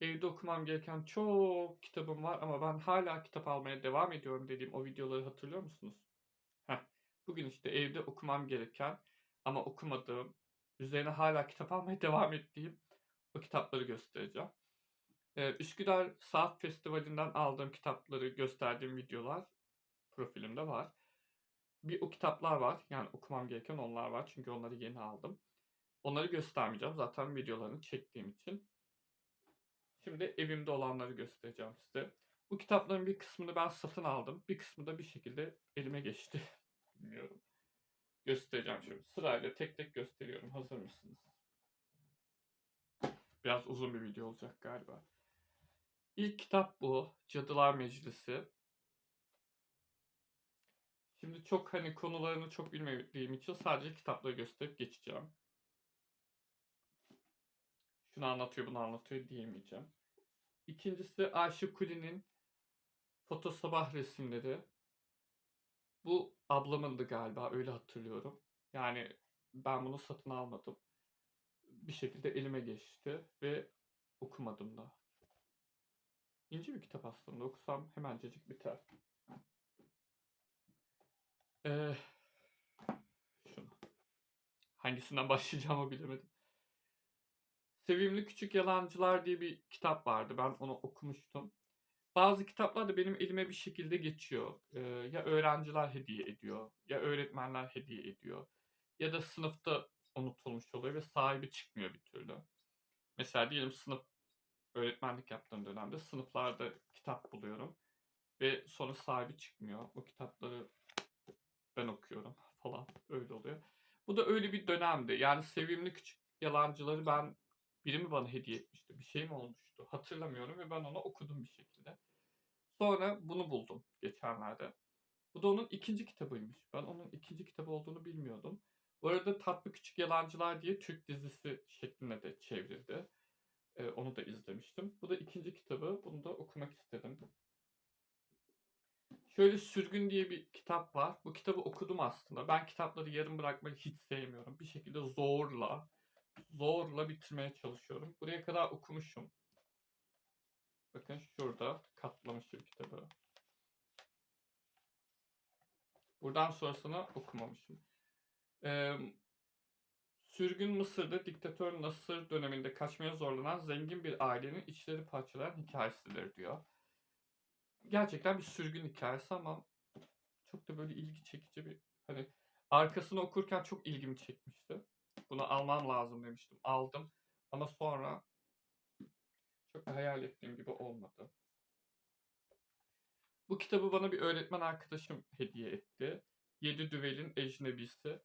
Evde okumam gereken çok kitabım var ama ben hala kitap almaya devam ediyorum dediğim o videoları hatırlıyor musunuz? Heh. Bugün işte evde okumam gereken ama okumadığım, üzerine hala kitap almaya devam ettiğim o kitapları göstereceğim. Ee, Üsküdar Saat Festivali'nden aldığım kitapları gösterdiğim videolar profilimde var. Bir o kitaplar var. Yani okumam gereken onlar var. Çünkü onları yeni aldım. Onları göstermeyeceğim. Zaten videolarını çektiğim için. Şimdi evimde olanları göstereceğim size. Bu kitapların bir kısmını ben satın aldım. Bir kısmı da bir şekilde elime geçti. Bilmiyorum. Göstereceğim şimdi. Sırayla tek tek gösteriyorum. Hazır mısınız? Biraz uzun bir video olacak galiba. İlk kitap bu. Cadılar Meclisi. Şimdi çok hani konularını çok bilmediğim için sadece kitapları gösterip geçeceğim. Şunu anlatıyor, bunu anlatıyor diyemeyeceğim. İkincisi Ayşe Kuli'nin Foto Sabah resimleri. Bu ablamındı galiba, öyle hatırlıyorum. Yani ben bunu satın almadım. Bir şekilde elime geçti ve okumadım da. İnce bir kitap aslında. Okusam hemencecik biter. Ee, şunu. Hangisinden başlayacağımı bilemedim. Sevimli Küçük Yalancılar diye bir kitap vardı. Ben onu okumuştum. Bazı kitaplar da benim elime bir şekilde geçiyor. Ee, ya öğrenciler hediye ediyor, ya öğretmenler hediye ediyor. Ya da sınıfta unutulmuş oluyor ve sahibi çıkmıyor bir türlü. Mesela diyelim sınıf öğretmenlik yaptığım dönemde sınıflarda kitap buluyorum. Ve sonra sahibi çıkmıyor. O kitapları ben okuyorum falan öyle oluyor. Bu da öyle bir dönemdi. Yani sevimli küçük yalancıları ben biri mi bana hediye etmişti? Bir şey mi olmuştu? Hatırlamıyorum ve ben onu okudum bir şekilde. Sonra bunu buldum geçenlerde. Bu da onun ikinci kitabıymış. Ben onun ikinci kitabı olduğunu bilmiyordum. Bu arada Tatlı Küçük Yalancılar diye Türk dizisi şeklinde de çevrildi. Ee, onu da izlemiştim. Bu da ikinci kitabı. Bunu da okumak istedim. Şöyle Sürgün diye bir kitap var. Bu kitabı okudum aslında. Ben kitapları yarım bırakmayı hiç sevmiyorum. Bir şekilde zorla, zorla bitirmeye çalışıyorum. Buraya kadar okumuşum. Bakın şurada katlamışım kitabı. Buradan sonrasını okumamışım. Ee, Sürgün Mısır'da diktatör Nasır döneminde kaçmaya zorlanan zengin bir ailenin içleri parçalayan hikayesidir diyor. Gerçekten bir sürgün hikayesi ama çok da böyle ilgi çekici bir hani arkasını okurken çok ilgimi çekmişti. Bunu almam lazım demiştim. Aldım ama sonra çok da hayal ettiğim gibi olmadı. Bu kitabı bana bir öğretmen arkadaşım hediye etti. Yedi Düvel'in Ecnebisi.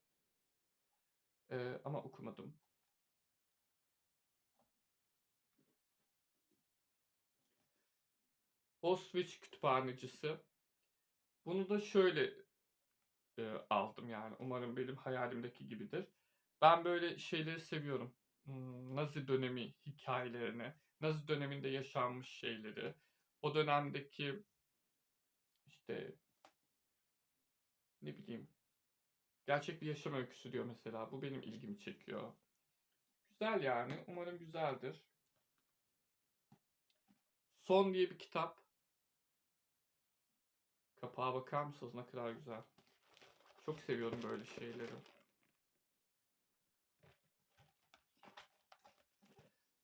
Ee, ama okumadım. Auschwitz kütüphanecisi. Bunu da şöyle e, aldım yani. Umarım benim hayalimdeki gibidir. Ben böyle şeyleri seviyorum. Hmm, Nazi dönemi hikayelerini, Nazi döneminde yaşanmış şeyleri, o dönemdeki işte ne bileyim gerçek bir yaşam öyküsü diyor mesela. Bu benim ilgimi çekiyor. Güzel yani. Umarım güzeldir. Son diye bir kitap. Kapağa bakar mısınız ne kadar güzel. Çok seviyorum böyle şeyleri.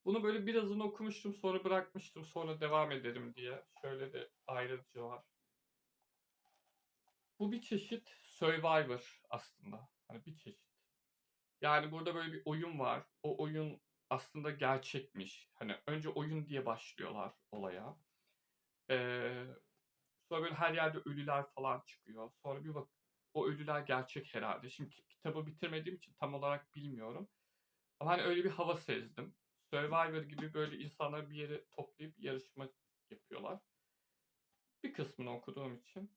Bunu böyle birazını okumuştum sonra bırakmıştım sonra devam ederim diye. Şöyle de ayrıcı var. Bu bir çeşit Survivor aslında. Hani bir çeşit. Yani burada böyle bir oyun var. O oyun aslında gerçekmiş. Hani önce oyun diye başlıyorlar olaya. Ee, sonra böyle her yerde ölüler falan çıkıyor. Sonra bir bak o ölüler gerçek herhalde. Şimdi kitabı bitirmediğim için tam olarak bilmiyorum. Ama hani öyle bir hava sezdim. Survivor gibi böyle insanları bir yere toplayıp yarışma yapıyorlar. Bir kısmını okuduğum için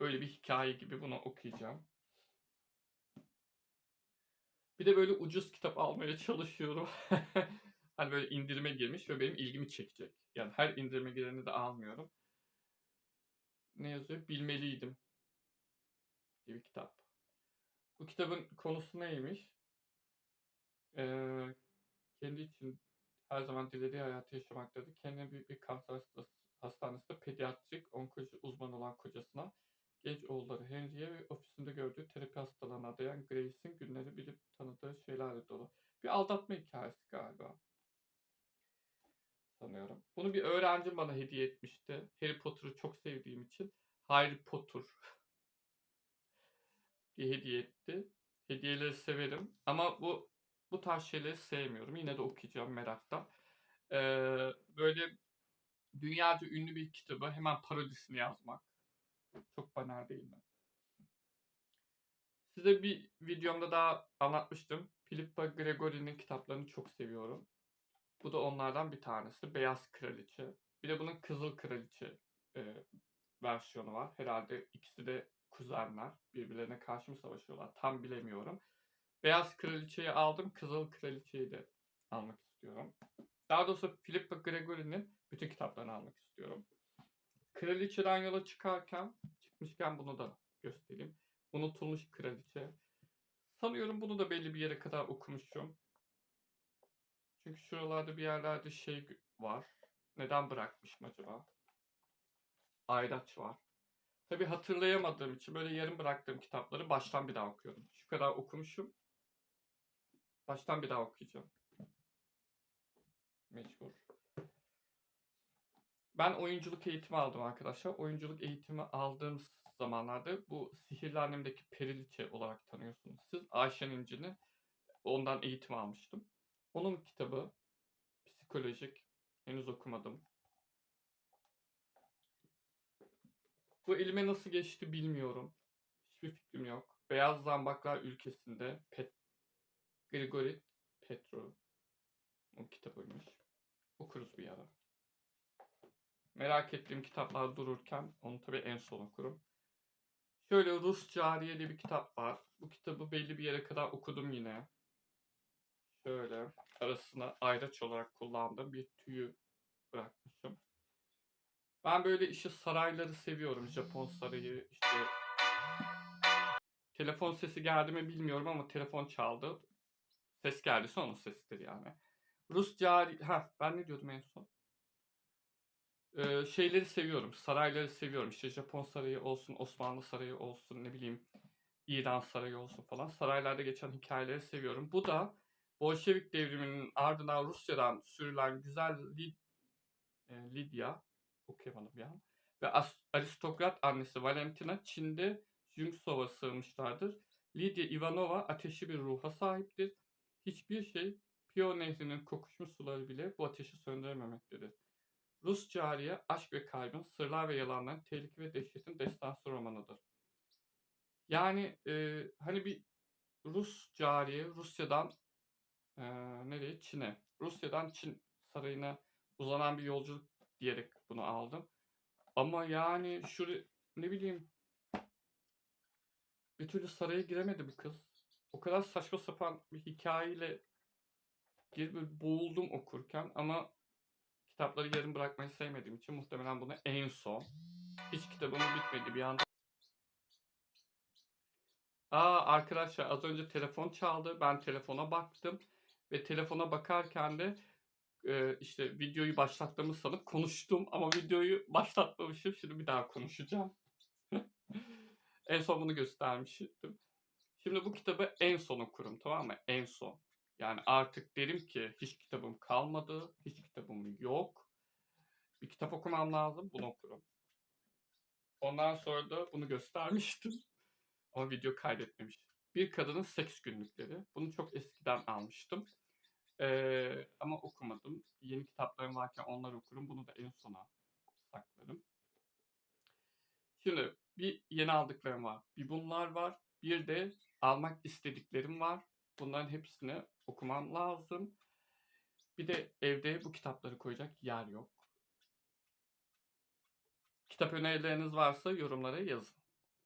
öyle bir hikaye gibi bunu okuyacağım. Bir de böyle ucuz kitap almaya çalışıyorum. hani böyle indirime girmiş ve benim ilgimi çekecek. Yani her indirime gireni de almıyorum. Ne yazıyor? Bilmeliydim. diye bir kitap. Bu kitabın konusu neymiş? Ee, kendi için her zaman dilediği hayatı yaşamaktadır. Kendine büyük bir kanser hastanesinde pediatrik onkoloji uzmanı olan kocasına genç oğulları Henry'e ve ofisinde gördüğü terapi hastalarına adayan Grace'in günleri bilip tanıdığı şeylerle dolu. Bir aldatma hikayesi galiba. Sanıyorum. Bunu bir öğrencim bana hediye etmişti. Harry Potter'ı çok sevdiğim için Harry Potter diye hediye etti. Hediyeleri severim ama bu bu tarz şeyleri sevmiyorum. Yine de okuyacağım meraktan. Ee, böyle dünyaca ünlü bir kitabı hemen parodisini yazmak. Çok banal değil mi? Size bir videomda daha anlatmıştım. Filippa Gregory'nin kitaplarını çok seviyorum. Bu da onlardan bir tanesi. Beyaz Kraliçe. Bir de bunun Kızıl Kraliçe e, versiyonu var. Herhalde ikisi de kuzenler. Birbirlerine karşı mı savaşıyorlar? Tam bilemiyorum. Beyaz Kraliçe'yi aldım. Kızıl Kraliçe'yi de almak istiyorum. Daha doğrusu Filippa Gregory'nin bütün kitaplarını almak istiyorum. Kraliçeden yola çıkarken, çıkmışken bunu da göstereyim. Unutulmuş Kraliçe. Sanıyorum bunu da belli bir yere kadar okumuşum. Çünkü şuralarda bir yerlerde şey var. Neden bırakmışım acaba? Ayraç var. Tabi hatırlayamadığım için böyle yarım bıraktığım kitapları baştan bir daha okuyorum. Şu kadar okumuşum. Baştan bir daha okuyacağım. Mecbur. Ben oyunculuk eğitimi aldım arkadaşlar. Oyunculuk eğitimi aldığım zamanlarda bu Sihirli Annem'deki Periliçe olarak tanıyorsunuz. Siz Ayşen İnci'ni ondan eğitim almıştım. Onun kitabı psikolojik. Henüz okumadım. Bu elime nasıl geçti bilmiyorum. Hiçbir fikrim yok. Beyaz Zambaklar ülkesinde Pet Grigori Petro o kitabıymış. Okuruz bir ara. Merak ettiğim kitaplar dururken onu tabii en son okurum. Şöyle Rus Cariye diye bir kitap var. Bu kitabı belli bir yere kadar okudum yine. Şöyle arasına ayraç olarak kullandığım bir tüyü bırakmışım. Ben böyle işte sarayları seviyorum. Japon sarayı işte telefon sesi geldi mi bilmiyorum ama telefon çaldı. Ses geldiyse onun sesidir yani. Rus cari... Ha ben ne diyordum en son? Ee, şeyleri seviyorum. Sarayları seviyorum. İşte Japon sarayı olsun, Osmanlı sarayı olsun, ne bileyim İran sarayı olsun falan. Saraylarda geçen hikayeleri seviyorum. Bu da Bolşevik devriminin ardından Rusya'dan sürülen güzel Lid e, Lidya okuyamadım bir an. Ve aristokrat annesi Valentina Çin'de Jungsov'a sığınmışlardır. Lidya Ivanova ateşi bir ruha sahiptir. Hiçbir şey Pio nehrinin kokuşmuş suları bile bu ateşi söndürememektedir. Rus Cariye, Aşk ve Kalbin, Sırlar ve Yalanların, Tehlike ve Dehşetin destansı romanıdır. Yani e, hani bir Rus cariye Rusya'dan e, nereye? Çin'e. Rusya'dan Çin sarayına uzanan bir yolculuk diyerek bunu aldım. Ama yani şu ne bileyim bir türlü saraya giremedi bu kız. O kadar saçma sapan bir hikayeyle girip boğuldum okurken ama kitapları yarım bırakmayı sevmediğim için muhtemelen bunu en son hiç kitabım bitmedi bir anda. Aa arkadaşlar az önce telefon çaldı. Ben telefona baktım ve telefona bakarken de e, işte videoyu başlattığımı sanıp konuştum ama videoyu başlatmamışım. Şimdi bir daha konuşacağım. en son bunu göstermiştim. Şimdi bu kitabı en son okurum tamam mı? En son. Yani artık derim ki hiç kitabım kalmadı, hiç kitabım yok. Bir kitap okumam lazım, bunu okurum. Ondan sonra da bunu göstermiştim. Ama video kaydetmemiş. Bir kadının seks günlükleri. Bunu çok eskiden almıştım. Ee, ama okumadım. Yeni kitaplarım varken onları okurum. Bunu da en sona saklarım. Şimdi bir yeni aldıklarım var. Bir bunlar var. Bir de almak istediklerim var. Bunların hepsini okumam lazım. Bir de evde bu kitapları koyacak yer yok. Kitap önerileriniz varsa yorumlara yazın.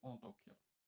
Onu da okuyalım.